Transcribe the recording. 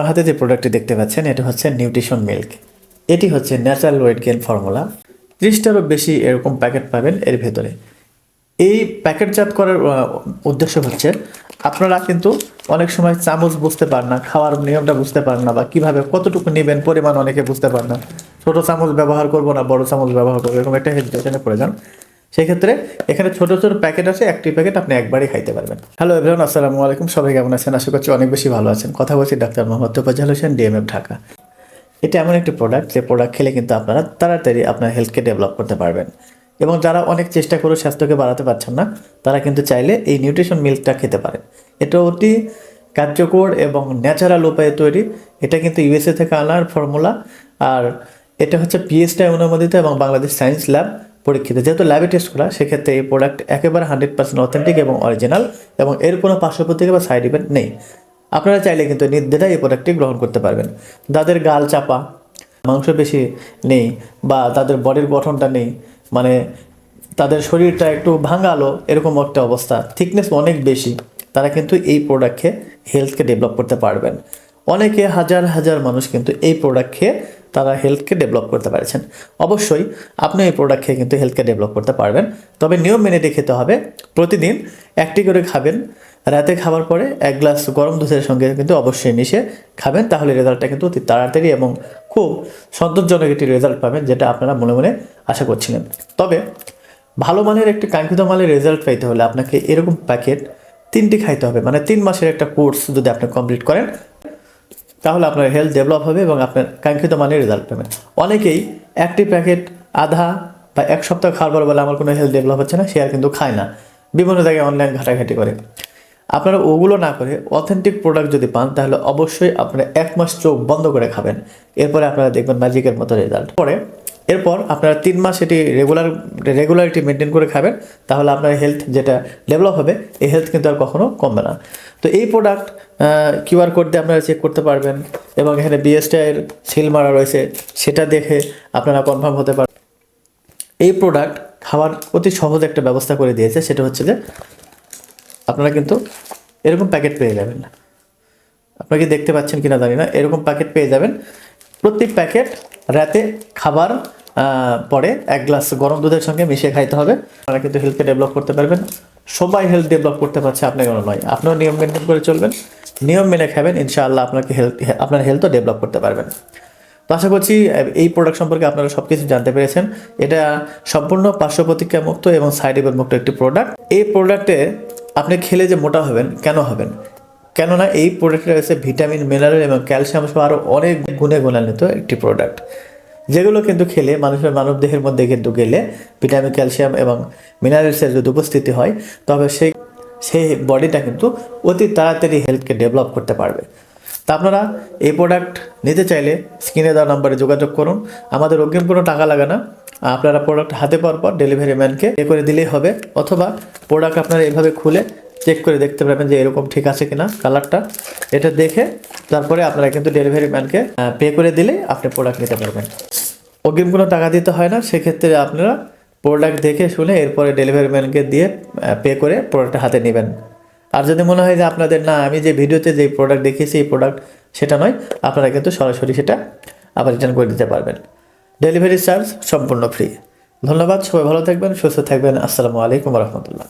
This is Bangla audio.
আমার হাতে যে প্রোডাক্টটি দেখতে পাচ্ছেন, এটা হচ্ছে নিউট্রিশন মিল্ক এটি হচ্ছে ন্যাচারাল ওয়েট গেন ফর্মুলা ত্রিশটারও বেশি এরকম প্যাকেট পাবেন এর ভেতরে। এই প্যাকেটজাত করার উদ্দেশ্য হচ্ছে, আপনারা কিন্তু অনেক সময় চামচ বুঝতে পারেন না, খাওয়ার নিয়মটা বুঝতে পারেন না বা কীভাবে কতটুকু নেবেন পরিমাণ অনেকে বুঝতে পারেন না। ছোটো চামচ ব্যবহার করব না, বড় চামচ ব্যবহার করব, এরকম একটা হেজিটেশনে পড়ে যান। সেক্ষেত্রে এখানে ছোট ছোট প্যাকেট আছে, একটি প্যাকেট আপনি একবারই খাইতে পারবেন। হ্যালো এভরিওয়ান আসসালামু আলাইকুম। সবাই কেমন আছেন? আশা করছি অনেক বেশি ভালো আছেন। কথা বলছি ডাক্তার মোহাম্মদ তোফাজ্জাল হোসেন ডিএমএফ ঢাকা। এটা এমন একটি প্রোডাক্ট যে প্রোডাক্ট খেলে কিন্তু আপনারা তাড়াতাড়ি আপনার হেলথকে ডেভেলপ করতে পারবেন। এবং যারা অনেক চেষ্টা করে স্বাস্থ্যকে বাড়াতে পারছেন না, তারা কিন্তু চাইলে এই নিউট্রিশন মিল্কটা খেতে পারেন। এটা অতি কার্যকর এবং ন্যাচারাল উপায়ে তৈরি। এটা কিন্তু ইউএসএ থেকে আনার ফর্মুলা আর এটা হচ্ছে পিএসটাই অনুমোদিত এবং বাংলাদেশ সায়েন্স ল্যাব পরীক্ষিত। যেহেতু ল্যাবে টেস্ট করা, সেক্ষেত্রে এই প্রোডাক্ট একেবারে হান্ড্রেড পার্সেন্ট অথেন্টিক এবং অরিজিনাল এবং এর কোনো পার্শ্ব প্রতিক্রিয়া বা সাইড ইফেক্ট নেই। আপনারা চাইলে কিন্তু নির্দ্বিধায় এই প্রোডাক্টটি গ্রহণ করতে পারবেন। যাদের গাল চাপা, মাংস বেশি নেই বা তাদের বডির গঠনটা নেই মানে তাদের শরীরটা একটু ভাঙালো, এরকম একটা অবস্থা। থিকনেস অনেক বেশি, তারা কিন্তু এই প্রোডাক্ট হেলথকে ডেভেলপ করতে পারবেন। অনেকে হাজার হাজার মানুষ কিন্তু এই প্রোডাক্ট খেয়ে তারা হেলথকে ডেভেলপ করতে পারছেন। অবশ্যই আপনি এই প্রোডাক্ট খেয়ে কিন্তু হেলথকে ডেভেলপ করতে পারবেন। তবে নিয়ম মেনে খেতে হবে। প্রতিদিন একটি করে খাবেন। রাতে খাবার পরে এক গ্লাস গরম দুধের সঙ্গে কিন্তু অবশ্যই মিশিয়ে খাবেন। তাহলে রেজাল্টটা কিন্তু অতি তাড়াতাড়ি এবং খুব সন্তোষজনক একটি রেজাল্ট পাবেন যেটা আপনারা মনে মনে আশা করছিলেন। তবে ভালো মানের একটি কাঙ্ক্ষিত মানের রেজাল্ট পাইতে হলে আপনাকে এরকম প্যাকেট তিনটি খাইতে হবে। মানে তিন মাসের একটা কোর্স যদি আপনি কমপ্লিট করেন তাহলে আপনার হেলথ ডেভেলপ হবে এবং আপনার কাঙ্ক্ষিত মানের রেজাল্ট পাবেন। অনেকেই একটি প্যাকেট আধা বা এক সপ্তাহ খাওয়ার পর বলে, আমার কোনো হেলথ ডেভেলপ হচ্ছে না, সে আর কিন্তু খায় না। বিভিন্ন জায়গায় অনলাইন ঘাটাঘাটি করে। আপনারা ওগুলো না করে অথেন্টিক প্রোডাক্ট যদি পান, তাহলে অবশ্যই আপনারা এক মাস চোখ বন্ধ করে খাবেন। এরপরে আপনারা দেখবেন ম্যাজিকের মতো রেজাল্ট পরে এরপর আপনারা তিন মাস এটি রেগুলার রেগুলারিটি মেনটেন করে খাবেন, তাহলে আপনার হেলথ যেটা ডেভেলপ হবে, এই হেলথ কিন্তু আর কখনো কমবে না। তো এই প্রোডাক্ট কিউআর কোড দিয়ে আপনারা চেক করতে পারবেন, এবং এখানে বিএসটিআইয়ের সিল মারা রয়েছে, সেটা দেখে আপনারা কনফার্ম হতে পারবেন। এই প্রোডাক্ট খাওয়ার অতি সহজ একটা ব্যবস্থা করে দিয়েছে, সেটা হচ্ছে যে আপনারা কিন্তু এরকম প্যাকেট পেয়ে যাবেন। আপনাকে দেখতে পাচ্ছেন কিনা জানি না, এরকম প্যাকেট পেয়ে যাবেন। প্রত্যেক প্যাকেট রাতে খাবার পরে এক গ্লাস গরম দুধের সঙ্গে মিশিয়ে খাইতে হবে। আপনারা কিন্তু হেলথকে ডেভেলপ করতে পারবেন। সবাই হেলথ ডেভেলপ করতে পারছে আপনি কেন নয়, আপনিও নিয়ম মেনটেন করে চলবেন। নিয়ম মেনে খাবেন, ইনশাআল্লাহ আপনাকে হেলথ আপনার হেলথও ডেভেলপ করতে পারবেন। তো আশা করছি এই প্রোডাক্ট সম্পর্কে আপনারা সব কিছু জানতে পেরেছেন। এটা সম্পূর্ণ পার্শ্ব প্রতিক্রিয়া মুক্ত এবং সাইড ইফেক্ট মুক্ত একটি প্রোডাক্ট এই প্রোডাক্টে আপনি খেলে যে মোটা হবেন, কেন হবেন? কেননা এই প্রোডাক্টে রয়েছে ভিটামিন মিনারেল এবং ক্যালসিয়াম সহ আরও অনেক গুণে গুণান্বিত একটি প্রোডাক্ট যেগুলো কিন্তু খেলে মানুষের মানব দেহের মধ্যে কিন্তু গেলে ভিটামিন, ক্যালসিয়াম এবং মিনারেলসের যদি উপস্থিতি হয়, তবে সেই সেই বডিটা কিন্তু অতি তাড়াতাড়ি হেলথকে ডেভেলপ করতে পারবে। তা আপনারা এই প্রোডাক্ট নিতে চাইলে স্ক্রিনে দেওয়া নাম্বারে যোগাযোগ করুন। আমাদের অগ্রিম কোনো টাকা লাগে না। আপনারা প্রোডাক্ট হাতে পাওয়ার পর ডেলিভারি ম্যানকে এ করে দিলেই হবে, অথবা প্রোডাক্ট আপনারা এইভাবে খুলে চেক করে দেখতে পারবেন যে এরকম ঠিক আছে কিনা কালারটা এটা দেখে তারপরে আপনারা কিন্তু ডেলিভারি ম্যানকে পে করে দিলে আপনি প্রোডাক্ট নিতে পারবেন। অগ্রিম কোনো টাকা দিতে হয় না, সেক্ষেত্রে আপনারা প্রোডাক্ট দেখে শুনে এরপরে ডেলিভারি ম্যানকে দিয়ে পে করে প্রোডাক্টটা হাতে নেবেন। আর যদি মনে হয় যে আপনাদের, না, আমি যে ভিডিওতে যে প্রোডাক্ট দেখিয়েছি, এই প্রোডাক্ট সেটা নয়, আপনারা কিন্তু সরাসরি সেটা আবার রিটার্ন করে দিতে পারবেন। ডেলিভারি চার্জ সম্পূর্ণ ফ্রি ধন্যবাদ, সবাই ভালো থাকবেন, সুস্থ থাকবেন। আসসালামু আলাইকুম রহমতুল্লাহ।